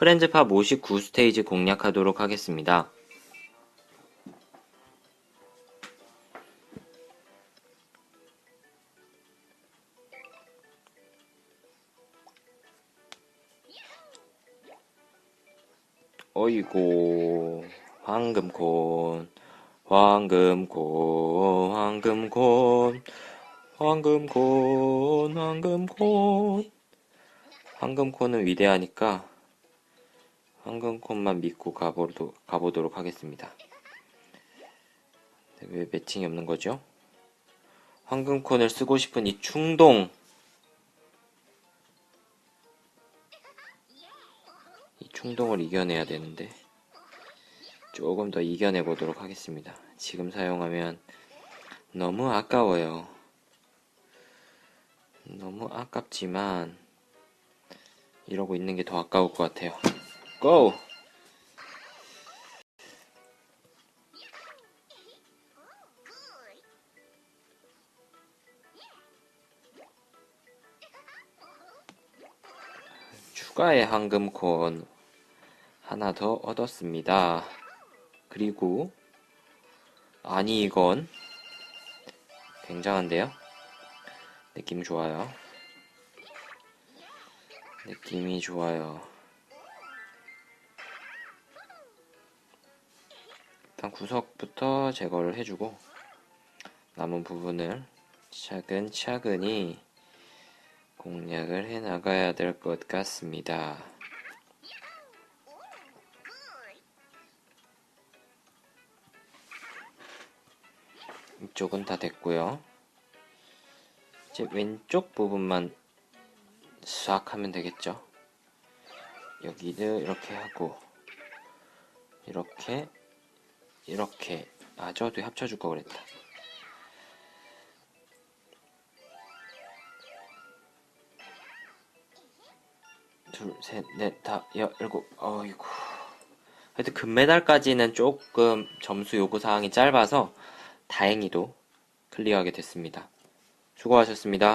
프렌즈팝 59스테이지 공략하도록 하겠습니다. 어이고, 황금콘, 황금콘, 황금콘, 황금콘, 황금콘. 황금콘은 위대하니까 황금콘만 믿고 가보도, 가보도록 하겠습니다. 네, 왜 매칭이 없는 거죠? 황금콘을 쓰고 싶은 이 충동! 이 충동을 이겨내야 되는데 조금 더 이겨내 보도록 하겠습니다. 지금 사용하면 너무 아까워요. 너무 아깝지만 이러고 있는 게 더 아까울 것 같아요. 고! 추가의 황금콘 하나 더 얻었습니다. 그리고 아니 이건 굉장한데요? 느낌 좋아요. 느낌이 좋아요. 일단 구석부터 제거를 해주고 남은 부분을 차근차근히 공략을 해 나가야 될 것 같습니다. 이쪽은 다 됐고요. 이제 왼쪽 부분만 싹 하면 되겠죠. 여기를 이렇게 하고 이렇게 이렇게 아 저도 합쳐줄 거 그랬다. 둘, 셋, 넷, 다, 여, 일곱, 어이구. 하여튼 금메달까지는 조금 점수 요구 사항이 짧아서 다행히도 클리어하게 됐습니다. 수고하셨습니다.